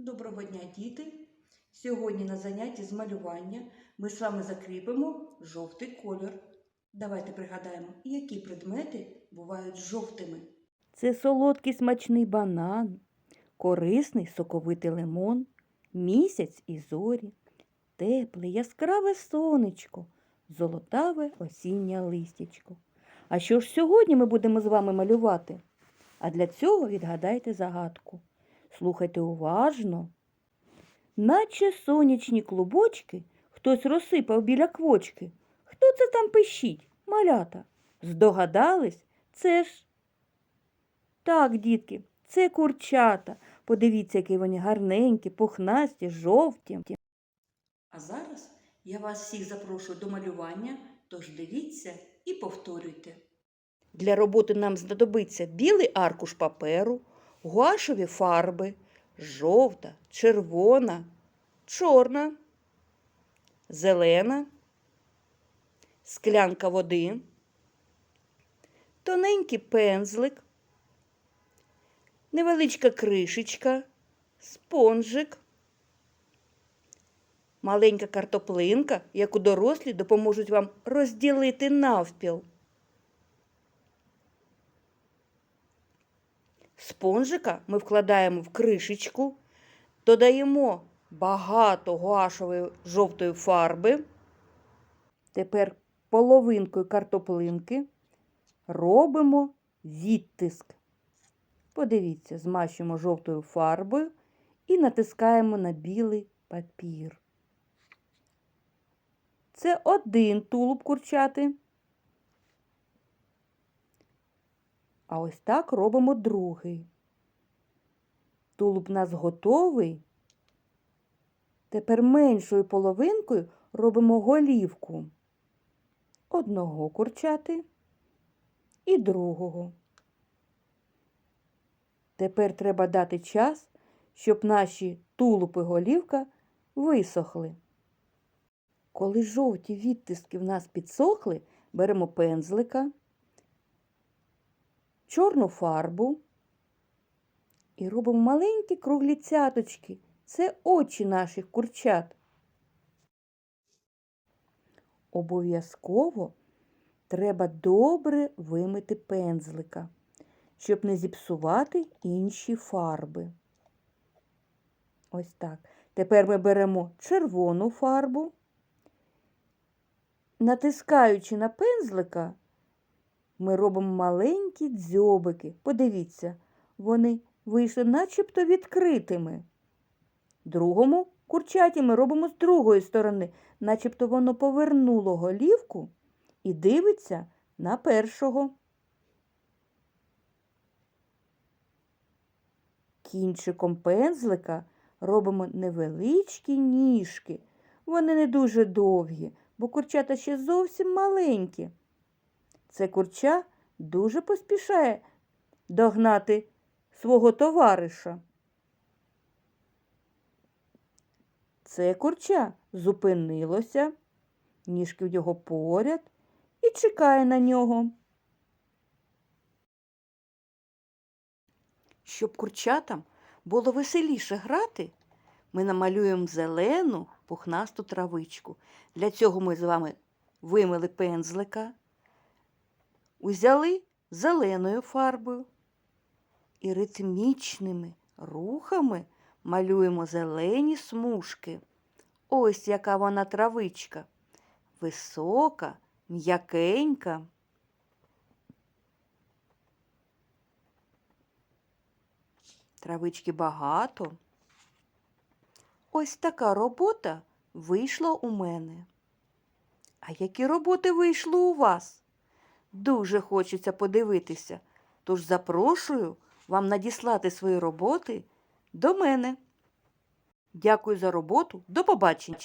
Доброго дня, діти! Сьогодні на занятті з малювання ми з вами закріпимо жовтий кольор. Давайте пригадаємо, які предмети бувають жовтими. Це солодкий смачний банан, корисний соковитий лимон, місяць і зорі, тепле яскраве сонечко, золотаве осіннє листячко. А що ж сьогодні ми будемо з вами малювати? А для цього відгадайте загадку. Слухайте уважно. Наче сонячні клубочки хтось розсипав біля квочки. Хто це там пищить, малята? Здогадались? Це ж так, дітки, це курчата. Подивіться, які вони гарненькі, пухнасті, жовті. А зараз я вас всіх запрошую до малювання, тож дивіться і повторюйте. Для роботи нам знадобиться білий аркуш паперу, гуашеві фарби, жовта, червона, чорна, зелена, склянка води, тоненький пензлик, невеличка кришечка, спонжик, маленька картоплинка, яку дорослі допоможуть вам розділити навпіл. Спонжика ми вкладаємо в кришечку, додаємо багато гуашової жовтої фарби. Тепер половинкою картоплинки робимо відтиск. Подивіться, змащуємо жовтою фарбою і натискаємо на білий папір. Це один тулуб курчати. А ось так робимо другий. Тулуб у нас готовий. Тепер меншою половинкою робимо голівку одного курчати і другого. Тепер треба дати час, щоб наші тулуб і голівка висохли. Коли жовті відтиски в нас підсохли, беремо пензлика чорну фарбу і робимо маленькі круглі цяточки. Це очі наших курчат. Обов'язково треба добре вимити пензлика, щоб не зіпсувати інші фарби. Ось так. Тепер ми беремо червону фарбу, натискаючи на пензлика, ми робимо маленькі дзьобики. Подивіться, вони вийшли начебто відкритими. Другому курчаті ми робимо з другої сторони, начебто воно повернуло голівку і дивиться на першого. Кінчиком пензлика робимо невеличкі ніжки. Вони не дуже довгі, бо курчата ще зовсім маленькі. Це курча дуже поспішає догнати свого товариша. Це курча зупинилося, ніжки в його поряд і чекає на нього. Щоб курчатам було веселіше грати, ми намалюємо зелену пухнасту травичку. Для цього ми з вами вимили пензлика, узяли зеленою фарбою і ритмічними рухами малюємо зелені смужки. Ось яка вона травичка. Висока, м'якенька. Травички багато. Ось така робота вийшла у мене. А які роботи вийшли у вас? Дуже хочеться подивитися, тож запрошую вам надіслати свої роботи до мене. Дякую за роботу. До побачення!